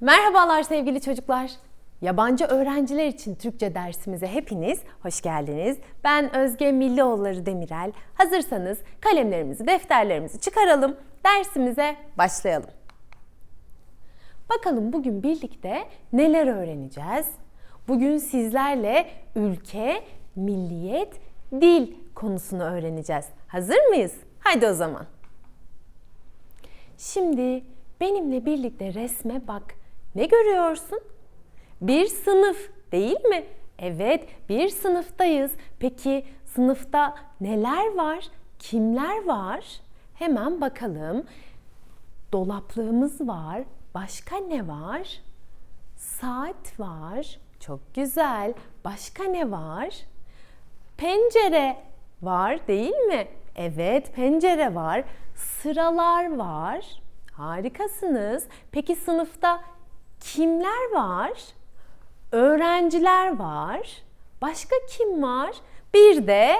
Merhabalar sevgili çocuklar. Yabancı öğrenciler için Türkçe dersimize hepiniz hoş geldiniz. Ben Özge Millioğulları Demirel. Hazırsanız kalemlerimizi, defterlerimizi çıkaralım. Dersimize başlayalım. Bakalım bugün birlikte neler öğreneceğiz? Bugün sizlerle ülke, milliyet, dil konusunu öğreneceğiz. Hazır mıyız? Haydi o zaman. Şimdi benimle birlikte resme bak. Ne görüyorsun? Bir sınıf değil mi? Evet, bir sınıftayız. Peki sınıfta neler var? Kimler var? Hemen bakalım. Dolaplığımız var. Başka ne var? Saat var. Çok güzel. Başka ne var? Pencere var değil mi? Evet, pencere var. Sıralar var. Harikasınız. Peki sınıfta kimler var? Öğrenciler var. Başka kim var? Bir de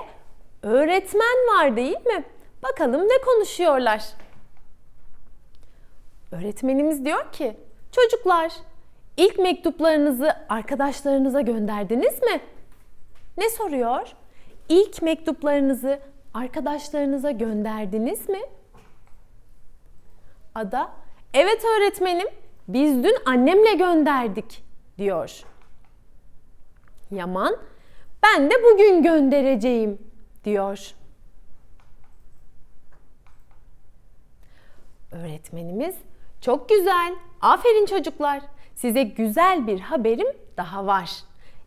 öğretmen var değil mi? Bakalım ne konuşuyorlar? Öğretmenimiz diyor ki, çocuklar ilk mektuplarınızı arkadaşlarınıza gönderdiniz mi? Ne soruyor? İlk mektuplarınızı arkadaşlarınıza gönderdiniz mi? Ada, evet öğretmenim, biz dün annemle gönderdik diyor. Yaman, ben de bugün göndereceğim diyor. Öğretmenimiz, çok güzel, aferin çocuklar. Size güzel bir haberim daha var.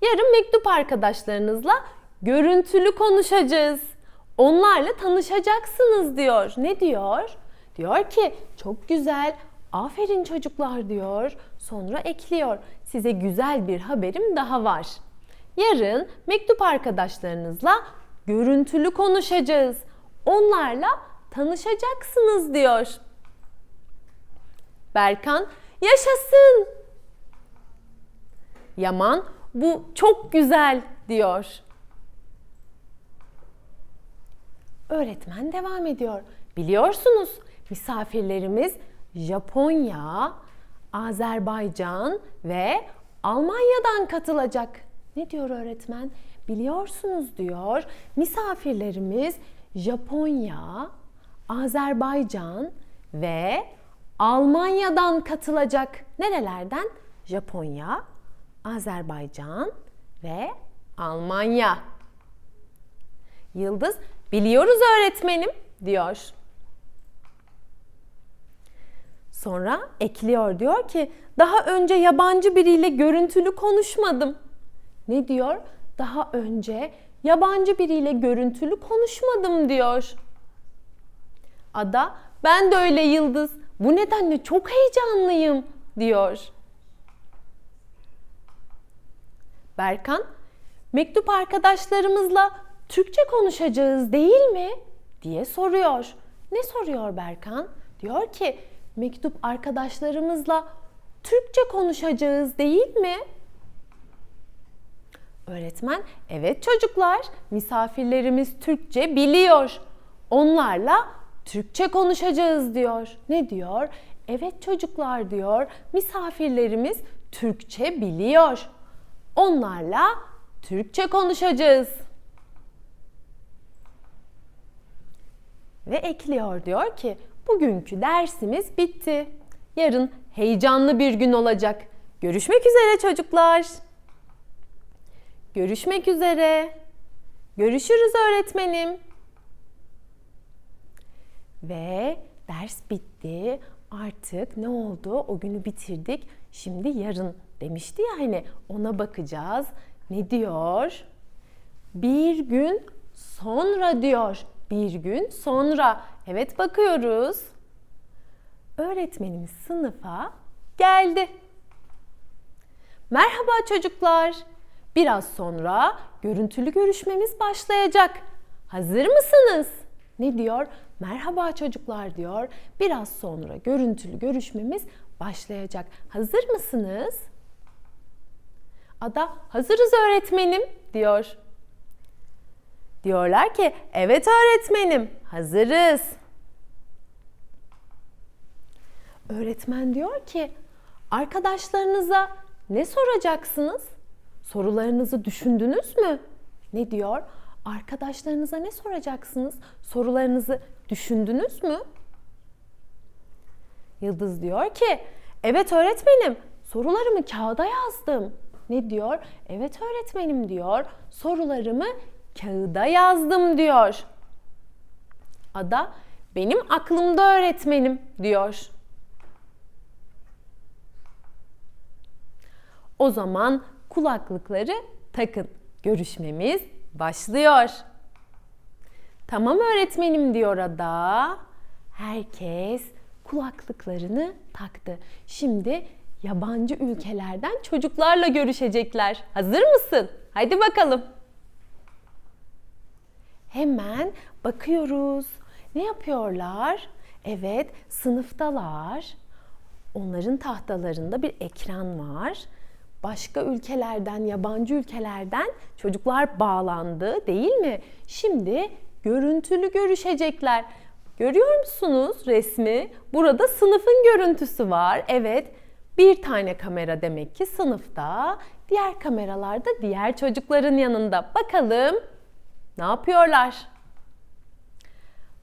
Yarın mektup arkadaşlarınızla görüntülü konuşacağız. Onlarla tanışacaksınız diyor. Ne diyor? Diyor ki çok güzel, aferin çocuklar diyor. Sonra ekliyor. Size güzel bir haberim daha var. Yarın mektup arkadaşlarınızla görüntülü konuşacağız. Onlarla tanışacaksınız diyor. Berkan yaşasın. Yaman bu çok güzel diyor. Öğretmen devam ediyor. Biliyorsunuz misafirlerimiz Japonya, Azerbaycan ve Almanya'dan katılacak. Ne diyor öğretmen? Biliyorsunuz diyor. Misafirlerimiz Japonya, Azerbaycan ve Almanya'dan katılacak. Nerelerden? Japonya, Azerbaycan ve Almanya. Yıldız, biliyoruz öğretmenim diyor. Sonra ekliyor diyor ki daha önce yabancı biriyle görüntülü konuşmadım. Ne diyor? Daha önce yabancı biriyle görüntülü konuşmadım diyor. Ada ben de öyle Yıldız. Bu nedenle çok heyecanlıyım diyor. Berkan mektup arkadaşlarımızla Türkçe konuşacağız değil mi? diye soruyor. Ne soruyor Berkan? Diyor ki mektup arkadaşlarımızla Türkçe konuşacağız değil mi? Öğretmen, evet çocuklar, misafirlerimiz Türkçe biliyor. Onlarla Türkçe konuşacağız diyor. Ne diyor? Evet çocuklar diyor, misafirlerimiz Türkçe biliyor. Onlarla Türkçe konuşacağız. Ve ekliyor diyor ki, bugünkü dersimiz bitti. Yarın heyecanlı bir gün olacak. Görüşmek üzere çocuklar. Görüşmek üzere. Görüşürüz öğretmenim. Ve ders bitti. Artık ne oldu? O günü bitirdik. Şimdi yarın demişti ya hani ona bakacağız. Ne diyor? Bir gün sonra diyor. Bir gün sonra. Evet bakıyoruz. Öğretmenimiz sınıfa geldi. Merhaba çocuklar. Biraz sonra görüntülü görüşmemiz başlayacak. Hazır mısınız? Ne diyor? Merhaba çocuklar diyor. Biraz sonra görüntülü görüşmemiz başlayacak. Hazır mısınız? Ada hazırız öğretmenim diyor. Diyorlar ki evet öğretmenim hazırız. Öğretmen diyor ki Arkadaşlarınıza ne soracaksınız? Sorularınızı düşündünüz mü? Ne diyor? Arkadaşlarınıza ne soracaksınız? Sorularınızı düşündünüz mü? Yıldız diyor ki, evet öğretmenim, sorularımı kağıda yazdım. Ne diyor? Evet öğretmenim diyor, sorularımı kağıda yazdım diyor. Ada, benim aklımda öğretmenim diyor. O zaman kulaklıkları takın. Görüşmemiz başlıyor. Tamam öğretmenim diyor Ada. Herkes kulaklıklarını taktı. Şimdi yabancı ülkelerden çocuklarla görüşecekler. Hazır mısın? Haydi bakalım. Hemen bakıyoruz. Ne yapıyorlar? Evet, sınıftalar. Onların tahtalarında bir ekran var. Başka ülkelerden, yabancı ülkelerden çocuklar bağlandı, değil mi? Şimdi görüntülü görüşecekler. Görüyor musunuz resmi? Burada sınıfın görüntüsü var. Evet, bir tane kamera demek ki sınıfta. Diğer kameralar da diğer çocukların yanında. Bakalım ne yapıyorlar?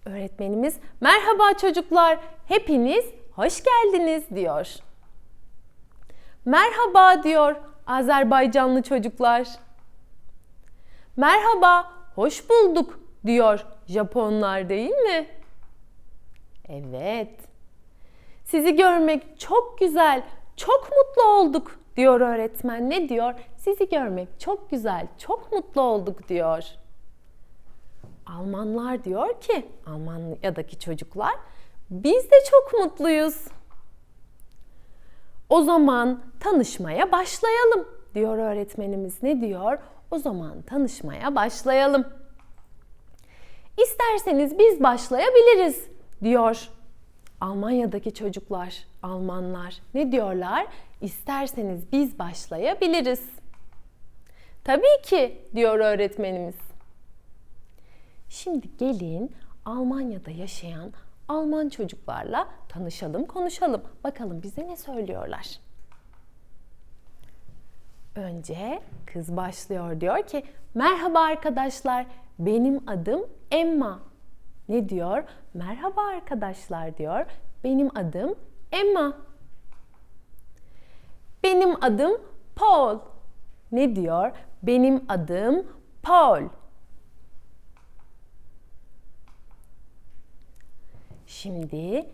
Öğretmenimiz merhaba çocuklar hepiniz hoş geldiniz diyor. Merhaba diyor Azerbaycanlı çocuklar. Merhaba, hoş bulduk diyor Japonlar değil mi? Evet. Sizi görmek çok güzel, çok mutlu olduk diyor öğretmen. Ne diyor? Sizi görmek çok güzel, çok mutlu olduk diyor. Almanlar diyor ki, Almanya'daki çocuklar, biz de çok mutluyuz. O zaman tanışmaya başlayalım diyor öğretmenimiz. Ne diyor? O zaman tanışmaya başlayalım. İsterseniz biz başlayabiliriz diyor Almanya'daki çocuklar, Almanlar. Ne diyorlar? İsterseniz biz başlayabiliriz. Tabii ki diyor öğretmenimiz. Şimdi gelin Almanya'da yaşayan Alman çocuklarla tanışalım, konuşalım. Bakalım bize ne söylüyorlar. Önce kız başlıyor diyor ki merhaba arkadaşlar benim adım Emma. Ne diyor? Merhaba arkadaşlar diyor. Benim adım Emma. Benim adım Paul. Ne diyor? Benim adım Paul. Şimdi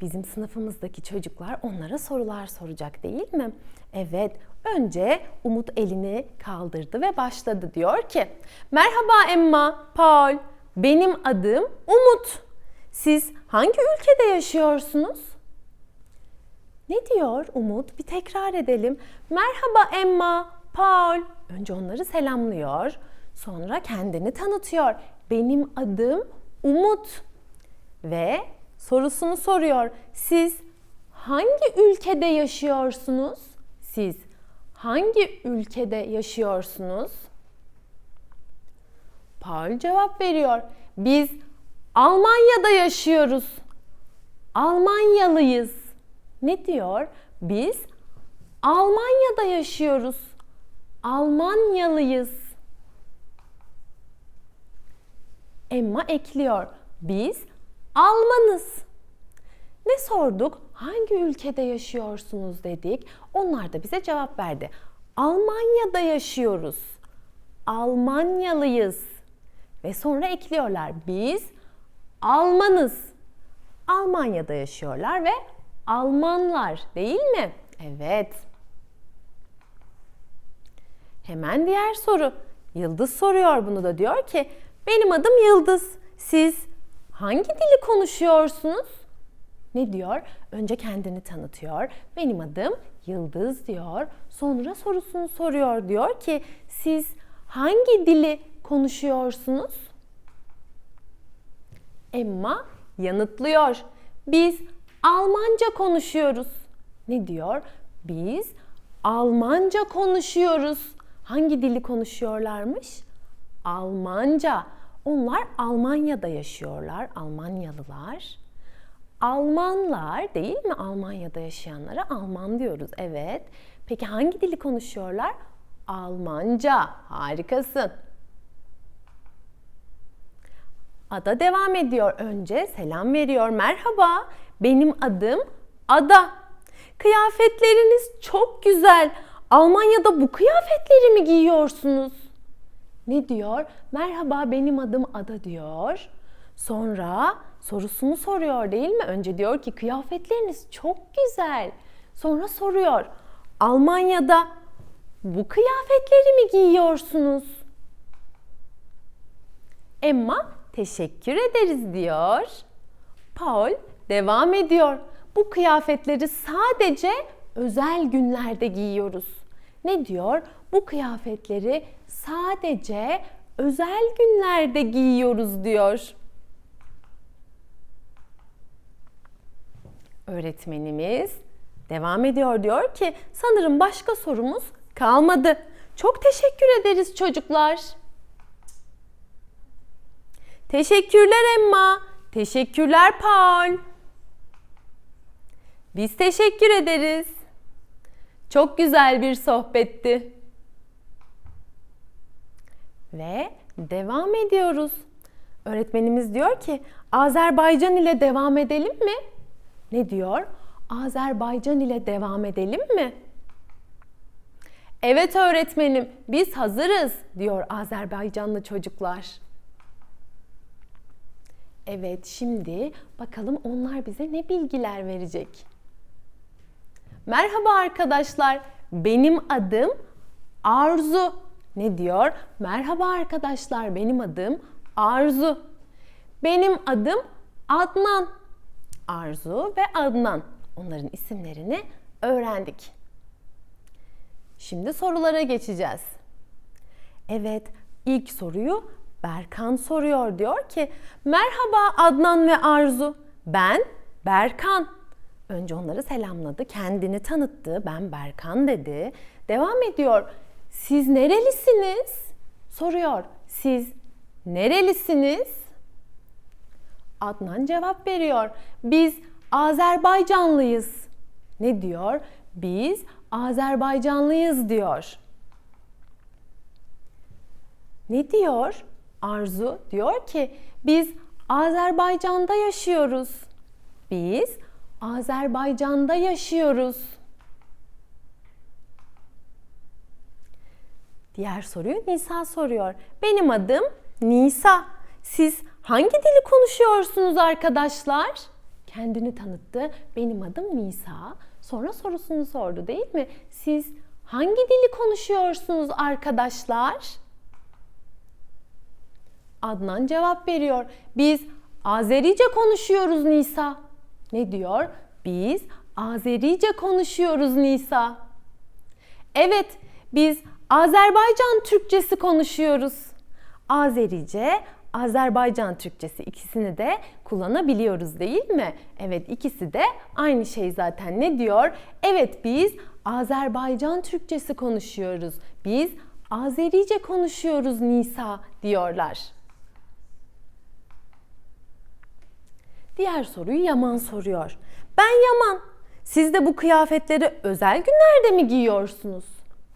bizim sınıfımızdaki çocuklar onlara sorular soracak değil mi? Evet, önce Umut elini kaldırdı ve başladı. Diyor ki, Merhaba Emma, Paul, benim adım Umut. Siz hangi ülkede yaşıyorsunuz? Ne diyor Umut? Bir tekrar edelim. Merhaba Emma, Paul. Önce onları selamlıyor. Sonra kendini tanıtıyor. Benim adım Umut ve sorusunu soruyor. Siz hangi ülkede yaşıyorsunuz? Siz hangi ülkede yaşıyorsunuz? Paul cevap veriyor. Biz Almanya'da yaşıyoruz. Almanyalıyız. Ne diyor? Biz Almanya'da yaşıyoruz. Almanyalıyız. Emma ekliyor. Biz Almanız. Ne sorduk? Hangi ülkede yaşıyorsunuz dedik. Onlar da bize cevap verdi. Almanya'da yaşıyoruz. Almanyalıyız. Ve sonra ekliyorlar. Biz Almanız. Almanya'da yaşıyorlar ve Almanlar değil mi? Evet. Hemen diğer soru. Yıldız soruyor bunu da diyor ki benim adım Yıldız. Siz hangi dili konuşuyorsunuz? Ne diyor? Önce kendini tanıtıyor. Benim adım Yıldız diyor. Sonra sorusunu soruyor. Diyor ki siz hangi dili konuşuyorsunuz? Emma yanıtlıyor. Biz Almanca konuşuyoruz. Ne diyor? Biz Almanca konuşuyoruz. Hangi dili konuşuyorlarmış? Almanca. Onlar Almanya'da yaşıyorlar, Almanyalılar. Almanlar değil mi? Almanya'da yaşayanlara Alman diyoruz. Evet. Peki hangi dili konuşuyorlar? Almanca. Harikasın. Ada devam ediyor. Önce selam veriyor. Merhaba. Benim adım Ada. Kıyafetleriniz çok güzel. Almanya'da bu kıyafetleri mi giyiyorsunuz? Ne diyor? Merhaba benim adım Ada diyor. Sonra sorusunu soruyor değil mi? Önce diyor ki kıyafetleriniz çok güzel. Sonra soruyor. Almanya'da bu kıyafetleri mi giyiyorsunuz? Emma teşekkür ederiz diyor. Paul devam ediyor. Bu kıyafetleri sadece özel günlerde giyiyoruz. Ne diyor? Bu kıyafetleri sadece özel günlerde giyiyoruz diyor. Öğretmenimiz devam ediyor diyor ki sanırım başka sorumuz kalmadı. Çok teşekkür ederiz çocuklar. Teşekkürler Emma. Teşekkürler Paul. Biz teşekkür ederiz. Çok güzel bir sohbetti. Ve devam ediyoruz. Öğretmenimiz diyor ki Azerbaycan ile devam edelim mi? Ne diyor? Azerbaycan ile devam edelim mi? Evet öğretmenim, biz hazırız diyor Azerbaycanlı çocuklar. Evet, şimdi bakalım onlar bize ne bilgiler verecek. Merhaba arkadaşlar. Benim adım Arzu. Ne diyor? Merhaba arkadaşlar. Benim adım Arzu. Benim adım Adnan. Arzu ve Adnan. Onların isimlerini öğrendik. Şimdi sorulara geçeceğiz. Evet, ilk soruyu Berkan soruyor. Diyor ki, "Merhaba Adnan ve Arzu. Ben Berkan." Önce onları selamladı, kendini tanıttı. Ben Berkan dedi. Devam ediyor. Siz nerelisiniz? Soruyor. Siz nerelisiniz? Adnan cevap veriyor. Biz Azerbaycanlıyız. Ne diyor? Biz Azerbaycanlıyız diyor. Ne diyor? Arzu diyor ki biz Azerbaycan'da yaşıyoruz. Biz Azerbaycan'da yaşıyoruz. Diğer soruyu Nisa soruyor. Benim adım Nisa. Siz hangi dili konuşuyorsunuz arkadaşlar? Kendini tanıttı. Benim adım Nisa. Sonra sorusunu sordu değil mi? Siz hangi dili konuşuyorsunuz arkadaşlar? Adnan cevap veriyor. Biz Azerice konuşuyoruz Nisa. Ne diyor? Biz Azerice konuşuyoruz Nisa. Evet, biz Azerbaycan Türkçesi konuşuyoruz. Azerice, Azerbaycan Türkçesi ikisini de kullanabiliyoruz değil mi? Evet ikisi de aynı şey zaten. Ne diyor? Evet biz Azerbaycan Türkçesi konuşuyoruz. Biz Azerice konuşuyoruz Nisa diyorlar. Diğer soruyu Yaman soruyor. Ben Yaman. Siz de bu kıyafetleri özel günlerde mi giyiyorsunuz?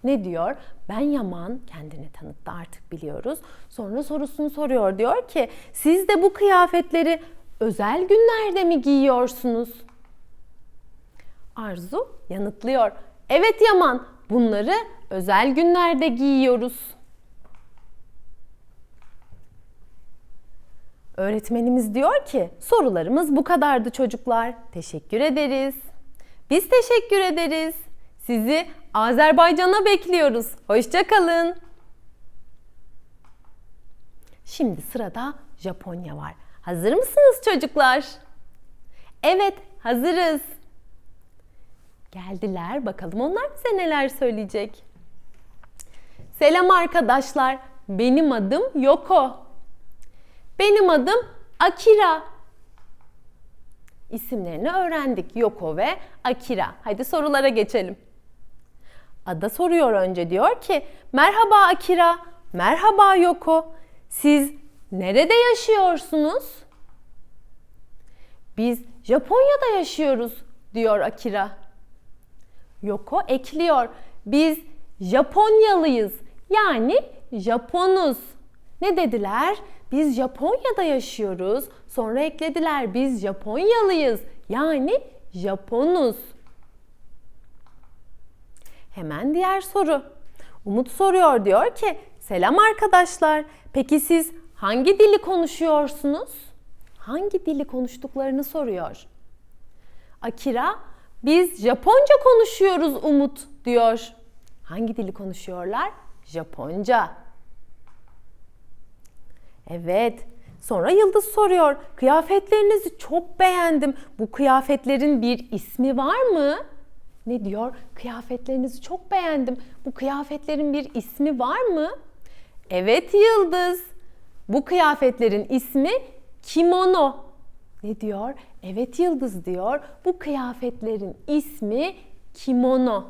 Ne diyor? Ben Yaman kendini tanıttı artık biliyoruz. Sonra sorusunu soruyor. Diyor ki siz de bu kıyafetleri özel günlerde mi giyiyorsunuz? Arzu yanıtlıyor. Evet Yaman bunları özel günlerde giyiyoruz. Öğretmenimiz diyor ki sorularımız bu kadardı çocuklar. Teşekkür ederiz. Biz teşekkür ederiz. Sizi Azerbaycan'a bekliyoruz. Hoşçakalın. Şimdi sırada Japonya var. Hazır mısınız çocuklar? Evet, hazırız. Geldiler. Bakalım onlar bize neler söyleyecek. Selam arkadaşlar. Benim adım Yoko. Benim adım Akira. İsimlerini öğrendik. Yoko ve Akira. Hadi sorulara geçelim. Ada soruyor önce diyor ki Merhaba Akira, merhaba Yoko. Siz nerede yaşıyorsunuz? Biz Japonya'da yaşıyoruz diyor Akira. Yoko ekliyor. Biz Japonyalıyız. Yani Japonuz. Ne dediler? Biz Japonya'da yaşıyoruz. Sonra eklediler biz Japonyalıyız. Yani Japonuz. Hemen diğer soru. Umut soruyor diyor ki selam arkadaşlar. Peki siz hangi dili konuşuyorsunuz? Hangi dili konuştuklarını soruyor. Akira biz Japonca konuşuyoruz Umut diyor. Hangi dili konuşuyorlar? Japonca. Evet. Sonra Yıldız soruyor. Kıyafetlerinizi çok beğendim. Bu kıyafetlerin bir ismi var mı? Ne diyor? Kıyafetlerinizi çok beğendim. Bu kıyafetlerin bir ismi var mı? Evet Yıldız. Bu kıyafetlerin ismi kimono. Ne diyor? Evet Yıldız diyor. Bu kıyafetlerin ismi kimono.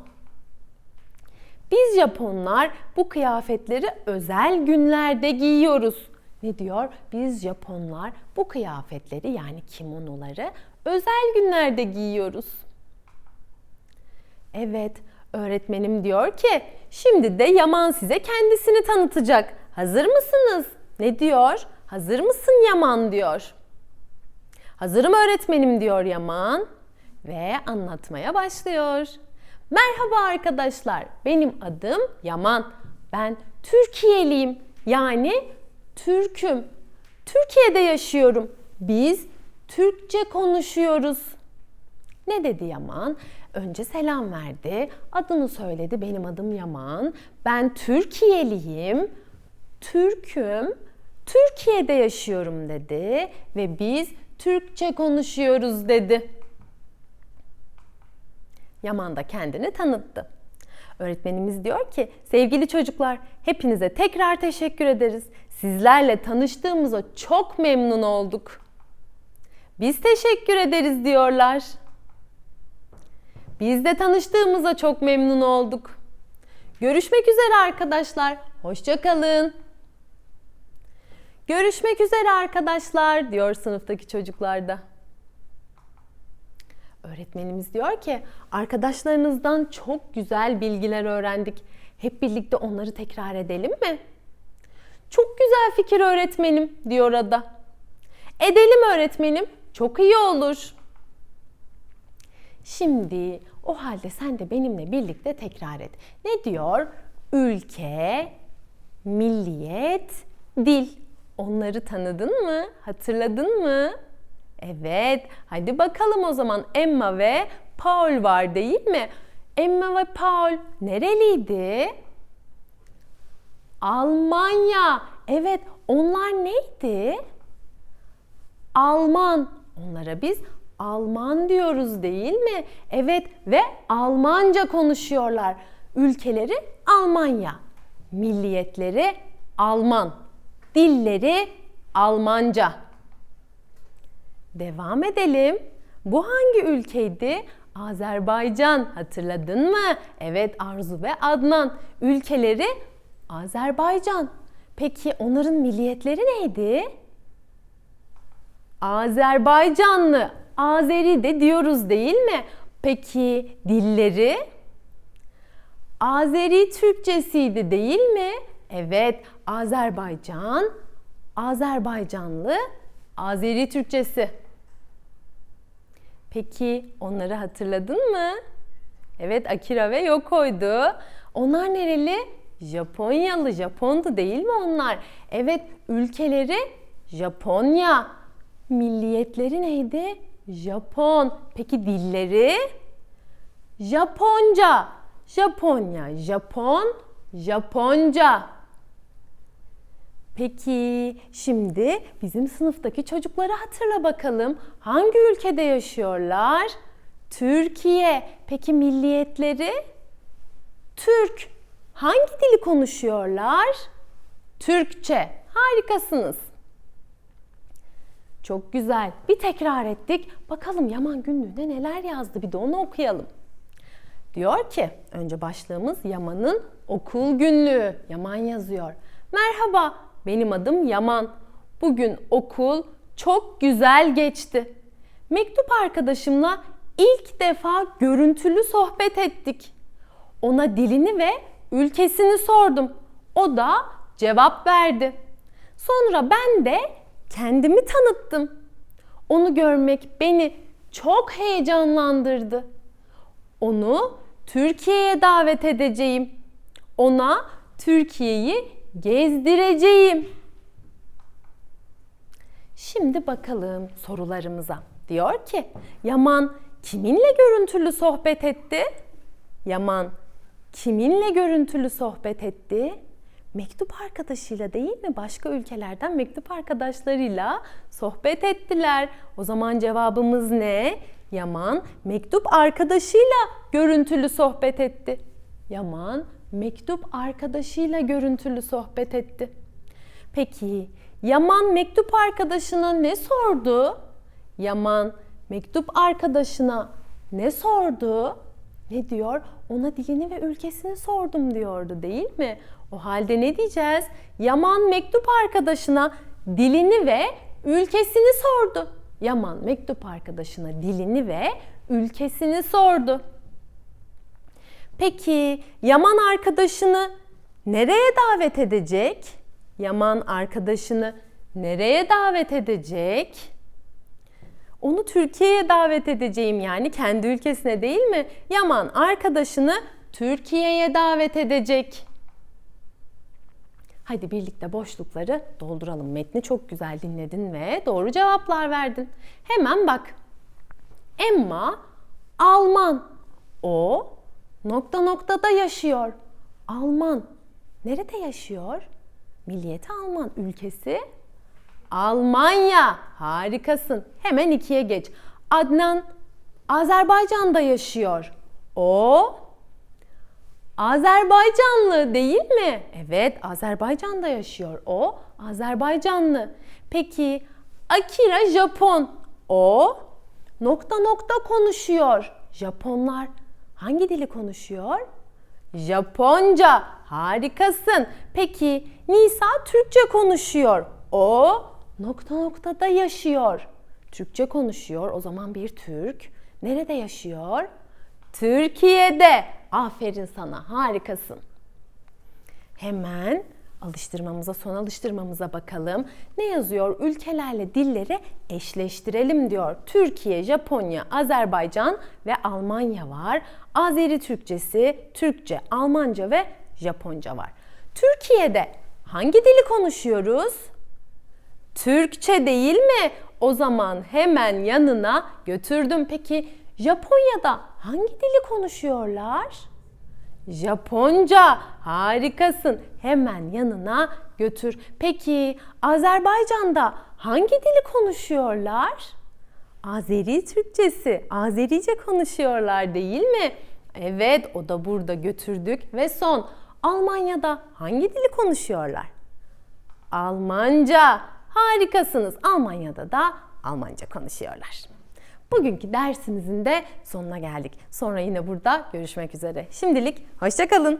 Biz Japonlar bu kıyafetleri özel günlerde giyiyoruz. Ne diyor? Biz Japonlar bu kıyafetleri yani kimonoları özel günlerde giyiyoruz. Evet, öğretmenim diyor ki şimdi de Yaman size kendisini tanıtacak. Hazır mısınız? Ne diyor? Hazır mısın Yaman diyor. Hazırım öğretmenim diyor Yaman ve anlatmaya başlıyor. Merhaba arkadaşlar. Benim adım Yaman. Ben Türkiye'liyim. Yani Türk'üm. Türkiye'de yaşıyorum. Biz Türkçe konuşuyoruz. Ne dedi Yaman? Önce selam verdi. Adını söyledi. Benim adım Yaman. Ben Türkiye'liyim. Türk'üm. Türkiye'de yaşıyorum dedi ve biz Türkçe konuşuyoruz dedi. Yaman da kendini tanıttı. Öğretmenimiz diyor ki, sevgili çocuklar, hepinize tekrar teşekkür ederiz. Sizlerle tanıştığımıza çok memnun olduk. Biz teşekkür ederiz diyorlar. Biz de tanıştığımıza çok memnun olduk. Görüşmek üzere arkadaşlar. Hoşçakalın. Görüşmek üzere arkadaşlar diyor sınıftaki çocuklar da. Öğretmenimiz diyor ki arkadaşlarınızdan çok güzel bilgiler öğrendik. Hep birlikte onları tekrar edelim mi? Çok güzel fikir öğretmenim diyor Ada. Edelim öğretmenim. Çok iyi olur. Şimdi o halde sen de benimle birlikte tekrar et. Ne diyor? Ülke, milliyet, dil. Onları tanıdın mı? Hatırladın mı? Evet. Hadi bakalım o zaman Emma ve Paul var değil mi? Emma ve Paul nereliydi? Almanya. Evet, onlar neydi? Alman. Onlara biz Alman diyoruz değil mi? Evet ve Almanca konuşuyorlar. Ülkeleri Almanya. Milliyetleri Alman. Dilleri Almanca. Devam edelim. Bu hangi ülkeydi? Azerbaycan. Hatırladın mı? Evet Arzu ve Adnan. Ülkeleri Azerbaycan. Peki onların milliyetleri neydi? Azerbaycanlı, Azeri de diyoruz değil mi? Peki dilleri? Azeri Türkçesiydi değil mi? Evet, Azerbaycan, Azerbaycanlı, Azeri Türkçesi. Peki onları hatırladın mı? Evet, Akira ve Yoko'ydu. Onlar nereli? Japonyalı, Japondu değil mi onlar? Evet, ülkeleri Japonya. Milliyetleri neydi? Japon. Peki dilleri? Japonca. Japonya, Japon, Japonca. Peki şimdi bizim sınıftaki çocukları hatırla bakalım. Hangi ülkede yaşıyorlar? Türkiye. Peki milliyetleri? Türk. Hangi dili konuşuyorlar? Türkçe. Harikasınız. Çok güzel. Bir tekrar ettik. Bakalım Yaman günlüğüne neler yazdı bir de onu okuyalım. Diyor ki önce başlığımız Yaman'ın okul günlüğü. Yaman yazıyor. Merhaba benim adım Yaman. Bugün okul çok güzel geçti. mektup arkadaşımla ilk defa görüntülü sohbet ettik. Ona dilini ve ülkesini sordum. O da cevap verdi. Sonra ben de kendimi tanıttım. Onu görmek beni çok heyecanlandırdı. Onu Türkiye'ye davet edeceğim. Ona Türkiye'yi gezdireceğim. Şimdi bakalım sorularımıza. Diyor ki Yaman kiminle görüntülü sohbet etti? Yaman kiminle görüntülü sohbet etti? Mektup arkadaşıyla değil mi? Başka ülkelerden mektup arkadaşlarıyla sohbet ettiler. O zaman cevabımız ne? Yaman mektup arkadaşıyla görüntülü sohbet etti. Yaman mektup arkadaşıyla görüntülü sohbet etti. Peki Yaman mektup arkadaşına ne sordu? Yaman mektup arkadaşına ne sordu? Ne diyor? Ona dilini ve ülkesini sordum diyordu değil mi? O halde ne diyeceğiz? Yaman mektup arkadaşına dilini ve ülkesini sordu. Yaman mektup arkadaşına dilini ve ülkesini sordu. Peki Yaman arkadaşını nereye davet edecek? Yaman arkadaşını nereye davet edecek? Onu Türkiye'ye davet edeceğim yani kendi ülkesine değil mi? Yaman arkadaşını Türkiye'ye davet edecek. Hadi birlikte boşlukları dolduralım. Metni çok güzel dinledin ve doğru cevaplar verdin. Hemen bak. Emma Alman. O nokta noktada yaşıyor. Alman. Nerede yaşıyor? Milliyeti Alman. Ülkesi Almanya. Harikasın. Hemen ikiye geç. Adnan Azerbaycan'da yaşıyor. O Azerbaycanlı değil mi? Evet, Azerbaycan'da yaşıyor. O Azerbaycanlı. Peki Akira Japon. O nokta nokta konuşuyor. Japonlar hangi dili konuşuyor? Japonca. Harikasın. Peki Nisa Türkçe konuşuyor. O nokta noktada yaşıyor. Türkçe konuşuyor. O zaman bir Türk. Nerede yaşıyor? Türkiye'de. Aferin sana. Harikasın. Hemen alıştırmamıza, son alıştırmamıza bakalım. Ne yazıyor? Ülkelerle dilleri eşleştirelim diyor. Türkiye, Japonya, Azerbaycan ve Almanya var. Azeri Türkçesi, Türkçe, Almanca ve Japonca var. Türkiye'de hangi dili konuşuyoruz? Türkçe değil mi? O zaman hemen yanına götürdüm. Peki Japonya'da hangi dili konuşuyorlar? Japonca. Harikasın. Hemen yanına götür. Peki Azerbaycan'da hangi dili konuşuyorlar? Azeri Türkçesi, Azerice konuşuyorlar değil mi? Evet, o da burada götürdük ve son Almanya'da hangi dili konuşuyorlar? Almanca. Harikasınız. Almanya'da da Almanca konuşuyorlar. Bugünkü dersimizin de sonuna geldik. Sonra yine burada görüşmek üzere. Şimdilik hoşçakalın.